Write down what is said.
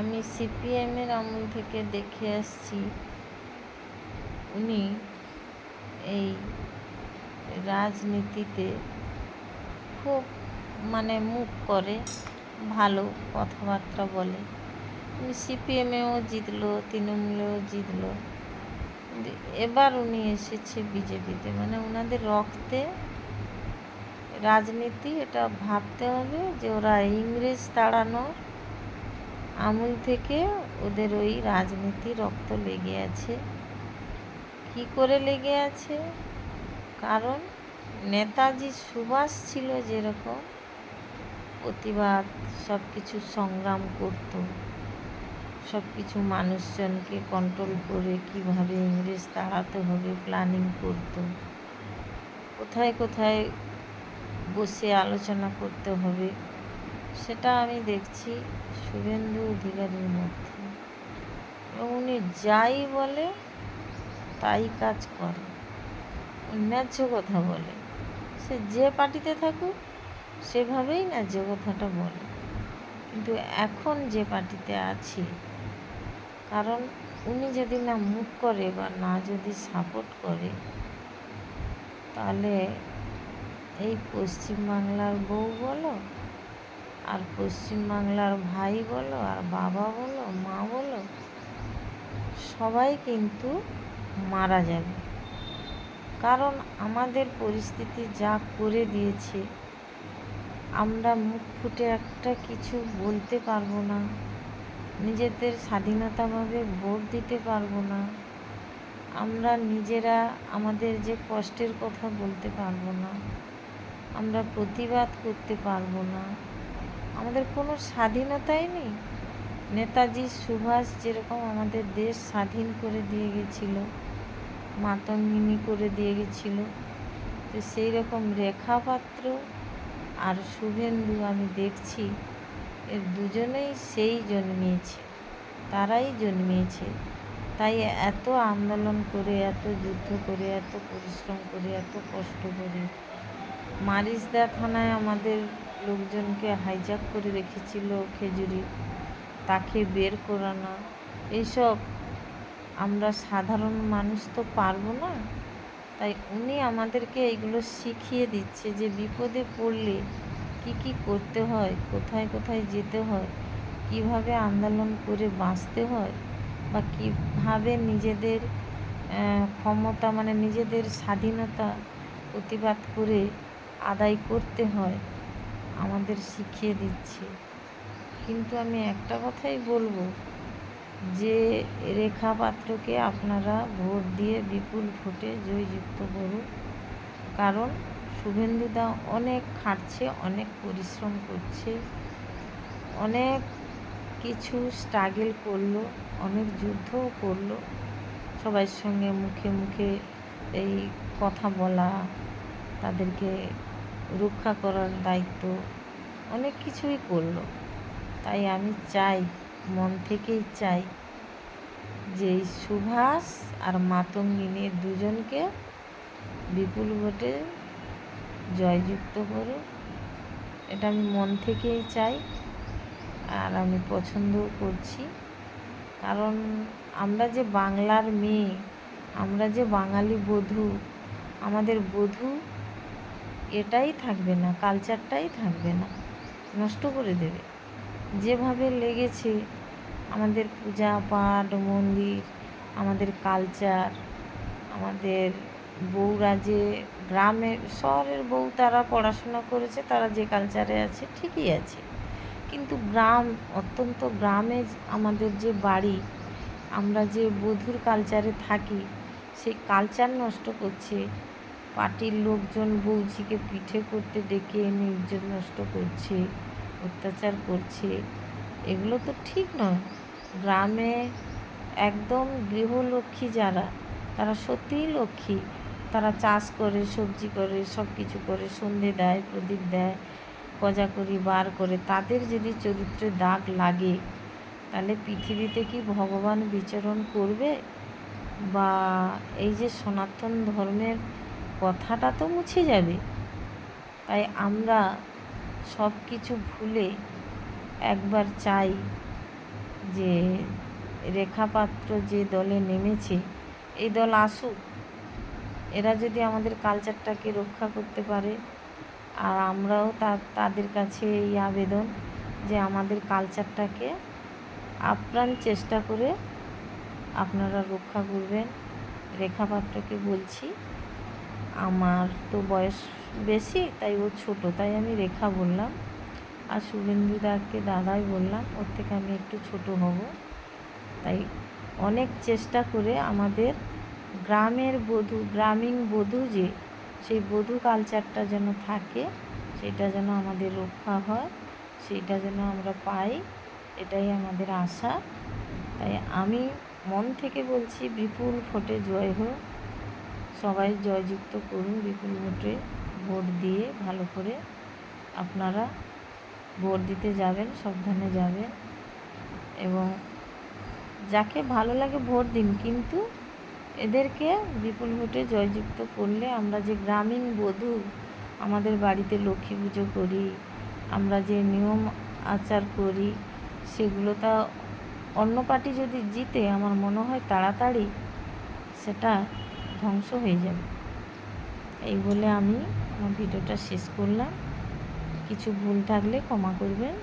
আমি সিপিএমের আমল থেকে দেখে আসছি, উনি এই রাজনীতিতে খুব মানে মুখ করে, ভালো কথাবার্তা বলে। উনি সিপিএমেও জিতলো, তৃণমূলেও জিতলো। এবার উনি এসেছে বিজেপিতে মানে ওনাদের রক্তে রাজনীতি, এটা ভাবতে হবে যে ওরা ইংরেজ তাড়ানোর আমল থেকে ওদের ওই রাজনীতি রক্ত লেগে আছে। কি করে লেগে আছে? কারণ নেতাজি সুভাষ ছিল যেরকম, প্রতিবাদ সব কিছু সংগ্রাম করত। সব কিছু মানুষজনকে কন্ট্রোল করে কীভাবে ইংরেজ তাড়াতে হবে প্ল্যানিং করত। কোথায় কোথায় বসে আলোচনা করতে হবে সেটা আমি দেখছি শুভেন্দু অধিকারীর মধ্যে। উনি যাই বলে, তাই কাজ করে। ন্যায্য কথা বলে। সে যে পার্টিতে থাকুক, সেভাবেই ন্যায্য কথাটা বলে। কিন্তু এখন যে পার্টিতে আছি, কারণ উনি যদি না মুখ করে বা না যদি সাপোর্ট করে, তাহলে এই পশ্চিমবাংলার বউ বলো আর পশ্চিমবাংলার ভাই বলো, আর বাবা বলো, মা বলো, সবাই কিন্তু মারা যাবে। কারণ আমাদের পরিস্থিতি যা করে দিয়েছে, আমরা মুখ ফুটে একটা কিছু বলতে পারব না, নিজেদের স্বাধীনতাভাবে ভোট দিতে পারব না, আমরা নিজেরা আমাদের যে কষ্টের কথা বলতে পারব না, আমরা প্রতিবাদ করতে পারব না আমাদের কোনো স্বাধীনতাই নেই। নেতাজি, সুভাষ যেরকম আমাদের দেশ স্বাধীন করে দিয়ে গেছিল, মাতঙ্গিনী করে দিয়ে গেছিল, তো সেই রকম রেখা পাত্র আর শুভেন্দু আমি দেখছি, এর দুজনেই সেই জন্মিয়েছে, তারাই জন্মিয়েছে। তাই এত আন্দোলন করে, এত যুদ্ধ করে, এত পরিশ্রম করে, এত কষ্ট করে, মারিসদা থানায় আমাদের লোকজনকে হাইজ্যাক করে রেখেছিল খেজুরি, তাকে বের করানো। এইসব আমরা সাধারণ মানুষ তো পারব না। তাই উনি আমাদেরকে এইগুলো শিখিয়ে দিচ্ছে যে বিপদে পড়লে কি কি করতে হয়, কোথায় কোথায় যেতে হয়, কীভাবে আন্দোলন করে বাঁচতে হয় বা কীভাবে নিজেদের ক্ষমতা মানে নিজেদের স্বাধীনতা প্রতিবাদ করে আদায় করতে হয়। আমাদের শিখিয়ে দিচ্ছে। কিন্তু আমি একটা কথাই বলব যে রেখা পাত্রকে আপনারা ভোট দিয়ে বিপুল ভোটে জয়যুক্ত করুন। কারণ শুভেন্দুদা অনেক খাটছে অনেক পরিশ্রম করছে, অনেক কিছু স্ট্রাগেল করল, অনেক যুদ্ধও করল। সবার সঙ্গে মুখে মুখে এই কথা বলা, তাদেরকে রক্ষা করার দায়িত্ব, অনেক কিছুই করল। তাই আমি চাই, মন থেকেই চাই যে এই সুভাষ আর মাতঙ্গিনী দুজনকে বিপুল ভোটে জয়যুক্ত করে এটা আমি মন থেকেই চাই আর আমি পছন্দও করছি। কারণ আমরা যে বাংলার মেয়ে, আমরা যে বাঙালি বধূ, আমাদের বধূ এটাই থাকবে না কালচারটাই থাকবে না, নষ্ট করে দেবে। যেভাবে লেগেছে আমাদের পূজা পাঠ মন্দির, আমাদের কালচার আমাদের বউরা যে গ্রামে, শহরের বউ তারা পড়াশোনা করেছে, তারা যে কালচারে আছে, ঠিকই আছে। কিন্তু গ্রাম, অত্যন্ত গ্রামে আমাদের যে বাড়ি, আমরা যে বধুর কালচারে থাকি, সেই কালচার নষ্ট করছে পার্টির লোকজন বৌঝিকে পিঠে করতে ডেকে এনে ইজ্জত নষ্ট করছে, অত্যাচার করছে, এগুলো তো ঠিক নয়। গ্রামে একদম গৃহলক্ষ্মী যারা, তারা সত্যিই লক্ষ্মী। তারা চাষ করে, সবজি করে সব কিছু করে, সন্ধে দেয়, প্রদীপ দেয় করি বার করে। তাদের যদি চরিত্রে দাগ লাগে, তাহলে পৃথিবীতে কি ভগবান বিচরণ করবে? বা এই যে সনাতন ধর্মের কথাটা তো মুছে যাবে। তাই আমরা সব কিছু ভুলে একবার চাই যে রেখাপাত্র যে দলে নেমেছে, এই দল আসুক। এরা যদি আমাদের কালচারটাকে রক্ষা করতে পারে, আর আমরাও তা, তাদের কাছে এই আবেদন যে আমাদের কালচারটাকে আপ্রাণ চেষ্টা করে আপনারা রক্ষা করবেন। রেখাপাত্রকে বলছি আমার তো বয়স বেশি, তাই ও ছোট, তাই আমি রেখা বললাম। আর শুভেন্দু দাকে দাদাই বললাম, ওর থেকে আমি একটু ছোট হব। তাই অনেক চেষ্টা করে আমাদের গ্রামের বধূ, গ্রামীণ বধূ যে, সেই বধূ কালচারটা যেন থাকে, সেটা যেন আমাদের রক্ষা হয় সেইটা যেন আমরা পাই, এটাই আমাদের আশা। তাই আমি মন থেকে বলছি, বিপুল ফোটে জয় হোক। সবাই জয়যুক্ত করুন, বিপুল ভোটে ভোট দিয়ে ভালো করে আপনারা ভোট দিতে যাবেন, সাবধানে যাবেন এবং যাকে ভালো লাগে ভোট দিন। কিন্তু এদেরকে বিপুল ভোটে জয়যুক্ত করলে আমরা যে গ্রামীণ বধূ আমাদের বাড়িতে লক্ষ্মী পুজো করি, আমরা যে নিয়ম আচার করি, সেগুলো তা অন্য পার্টি যদি জিতে, আমার মনে হয় তাড়াতাড়ি সেটা ধ্বংস হয়ে যাবে। এই বলে আমি আমার ভিডিওটা শেষ করলাম। কিছু ভুল থাকলে ক্ষমা করবেন।